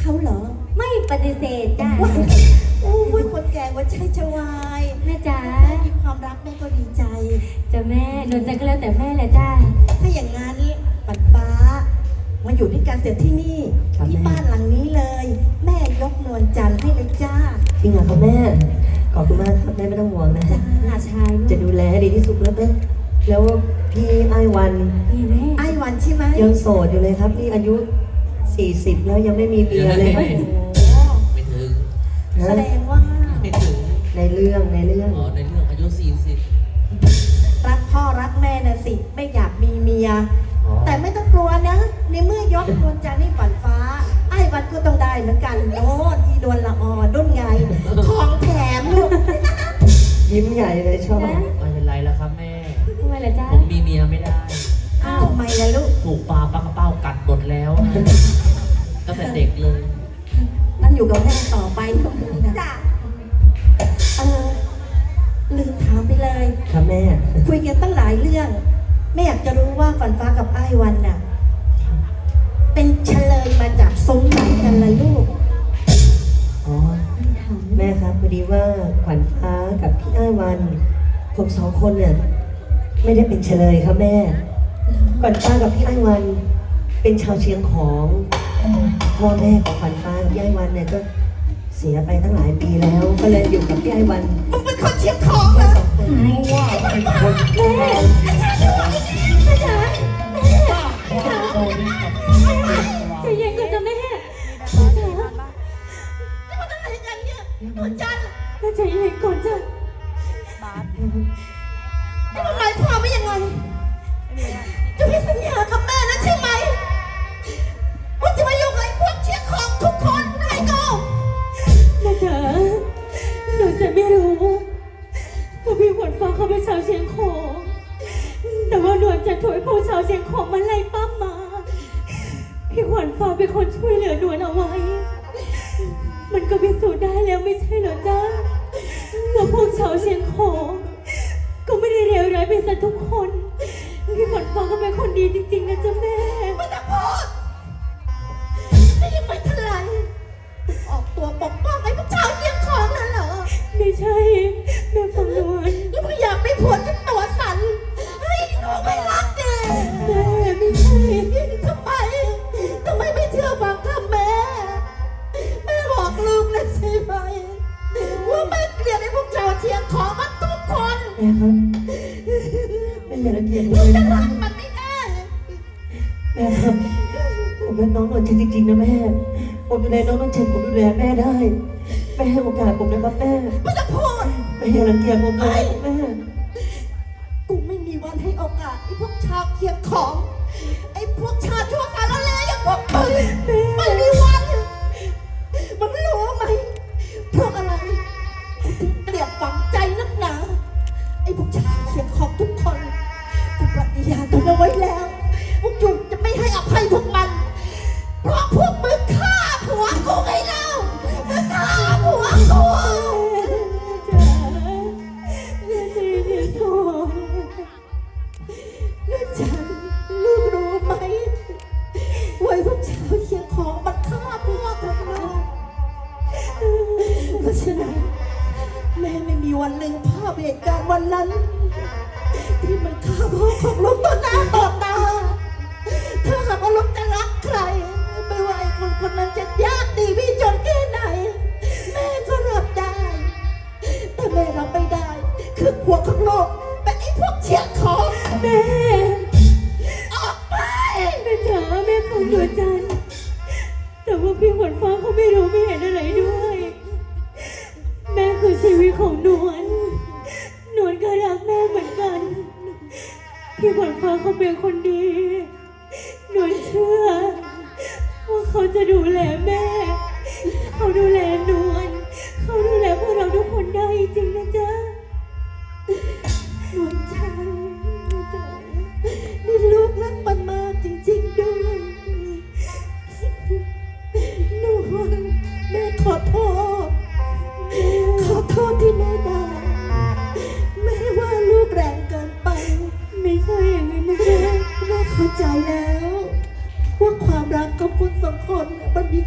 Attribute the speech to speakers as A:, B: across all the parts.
A: เขาเหรอ
B: ไม่ปฏิเสธจ้า
A: ว้ายโอ้ยคนแก่ว่าใช่ชวาย
B: แม่จ๋า
A: แม่มีความรักแม่ก็ดีใจ
B: จะแม่นนท์จะก็แล้วแต่แม่แหละจ้า
A: ถ้าอย่างนั้นปัดฟ้า มาอยู่ด้วยกันเสร็จที่นี่
C: ครับ
A: ที่
C: แม่
A: บ้านหลังนี้เลย แม่ยกนวลจันทร์ให้เลยจ้า
C: จริงเหรอครับแม่ขอบคุณมากครับแม่ไม่ต้องห่วงนะ
A: จ้า
B: หาชาย
C: จะดูแลให้ดีที่สุดแล้วแม่แล้วพี่ไอ้วัน
B: นี่แม่
A: ไอ้วันใช่ไหม
C: ยังโสดอยู่เลยครับนี่อายุ 40แล้วยังไม่มีเมียเลย
A: โอ้โห
D: ไม่ถึง
A: แส
C: นะ
A: ดงว่า
D: ไม่ถึง
C: ในเรื่องในเรื่อง
D: อ๋อ ในเรื่องอายุสี่สิบ
A: รักพ่อรักแม่น่ะสิ ไม่อยากมีเมีย
D: อ๋อ
A: แต่ไม่ต้องกลัวนะ ในเมื่อยกนวลจันทร์ให้ฝันฟ้า ไอ้วันก็ต้องได้เหมือนกันโน่นอีดวนละออนนุ่นไง ของแถมลูก
C: ยิ้มใหญ่เลยชอบ
D: ไม่เป็นไรแล้วครับแม่
B: ทำไมล่ะจ้า
D: ผมมีเมียไม่ได้
A: อ้าวทำไมล่ะลูก อ
C: ดีว่าขวัญฟ้ากับพี่อ้ายวันผมสองคนเนี่ยไม่ได้เป็นเฉลยครับแม่ ขวัญฟ้ากับพี่อ้ายวัน เป็นชาวเชียงของพ่อแม่ของขวัญฟ้ากับพี่อ้ายวันเนี่ยก็เสียไปตั้งหลายปีแล้ว ก็เลยอยู่กับพี่อ้ายวัน
A: พี่ข
B: วัญฟ้าเป็นคนช่วยเหลือหนวลเอาไว้ มันก็พิสูจน์ได้แล้วไม่ใช่เหรอจ๊ะว่าพวกชาวเชียงของก็ไม่ได้เลวร้ายไปซะทุกคน พี่ขวัญฟ้าก็เป็นคนดีจริงๆนะจ๊ะแม่
A: ไม่ต้องพูดนี่ยังไม่ทันไรออกตัวปกป้อง
B: แม่
A: ค
C: รับแม่อย่ารังเกียจผม
A: ลูก
C: เลย
A: จะ
C: นะ
A: รักมันไม่ได้
C: แม่ครับผมรักน้องนนท์จริงๆนะแม่ผมดูแลน้องนนท์เช่นผมดูแลแม่ได้แม่ให้โอกาสผมนะครับแม่
A: ไม่ต้องพูด
C: แม่อย่ารังเกียจผมเลยแม่
A: กูไม่มีวันให้โอกาสไอ้พวกชาวเชียงของ ไอ้พวกชาติชั่วการละเลอย่างพวกมึง วันลืมภาพเหตุการณ์วันนั้น ที่มันฆ่าพ่อของลูกต่อหน้าต่อตา ถ้าหากว่าลูกจะรักใคร ไม่ว่าไอ้คนคนนั้นจะยากดีพี่จนแค่ไหน แม่ก็รับได้ แต่แม่รับไม่ได้ คือพวกของโลกเป็นไอ้พวกเชียงของ
B: แม่ นเชื่อ ว่าเขาจะดูแลแม่ เขาดูแลนวลเขาดูแลพวกเราทุกคนได้จ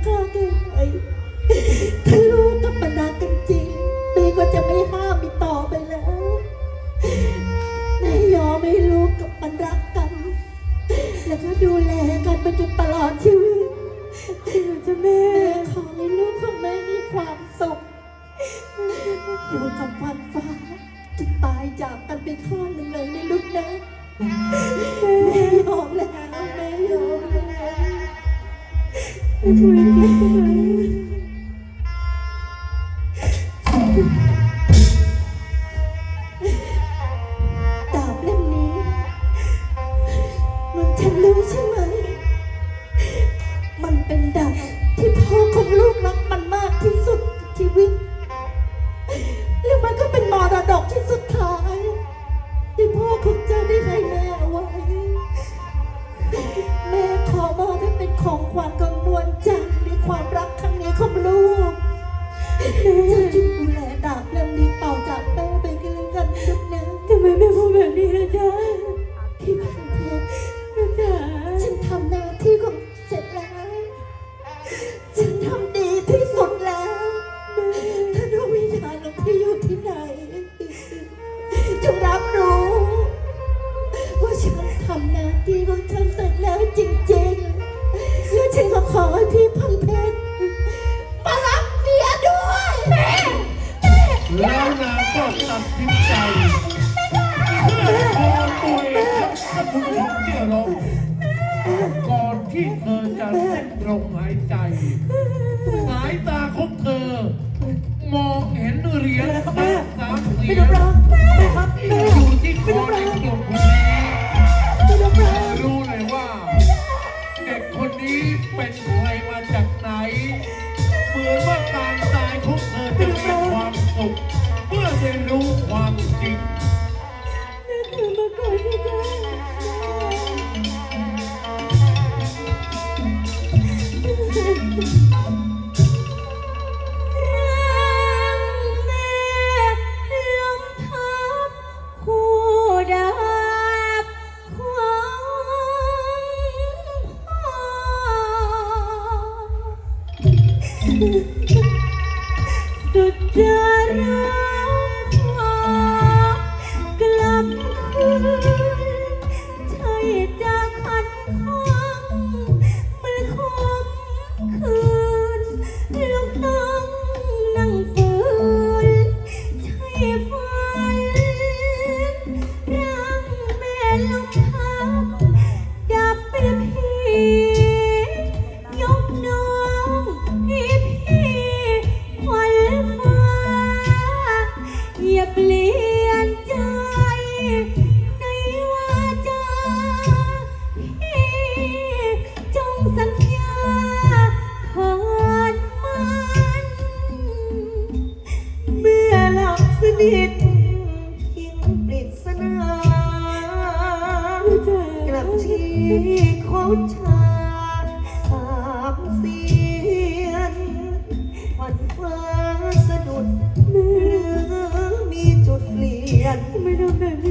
A: มัน
B: ช่
A: วยคิ
B: ดได้
A: เจ้ ก่อน
B: ที่
A: เธ
E: อจะสิ้นลมหายใจ สายตาของเธอ มองเห็นเหรียญแดงสามเหรียญอยู่ที่คอเด็กหนุ่มคนนี้รู้เลยว่า เด็กคนนี้เป็นใครมาจากไหน เหมือนว่าการตายของเธอจะมีความสุขเมื่อได้รู้ความจริง
B: ลิตทิ้งป
C: ริศนากลับที่ของชาสามเสียนขวันฟ้าสะดุดหรือมีจุดเปลี่ยน
B: ไม่ทำแบบนี้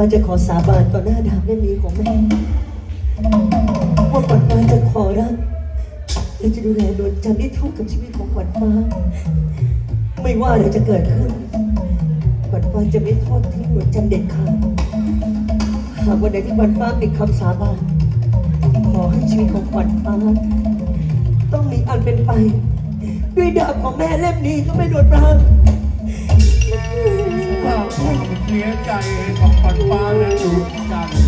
C: ฟ้าจะ
E: ขอ
C: สาบานต่อหน้าดาบเล่มนี้ของแม่ว่าขวัญฟ้าจะขอรักและจะดูแลดวงจันทร์ได้เท่ากับชีวิตของขวัญฟ้า ไม่ว่าอะไรจะเกิดขึ้น ขวัญฟ้าจะไม่ทอดทิ้งดวงจันทร์เด็ดขาดหากวันใดที่ขวัญฟ้าปิดคำสาบานขอให้ชีวิตของขวัญฟ้า ต้องมีอันเป็นไป ด้วยดาบของแม่เล่มนี้ก็ไม่หลุดรางา
F: คงเสียใจของปันฟ้าและดวงจัน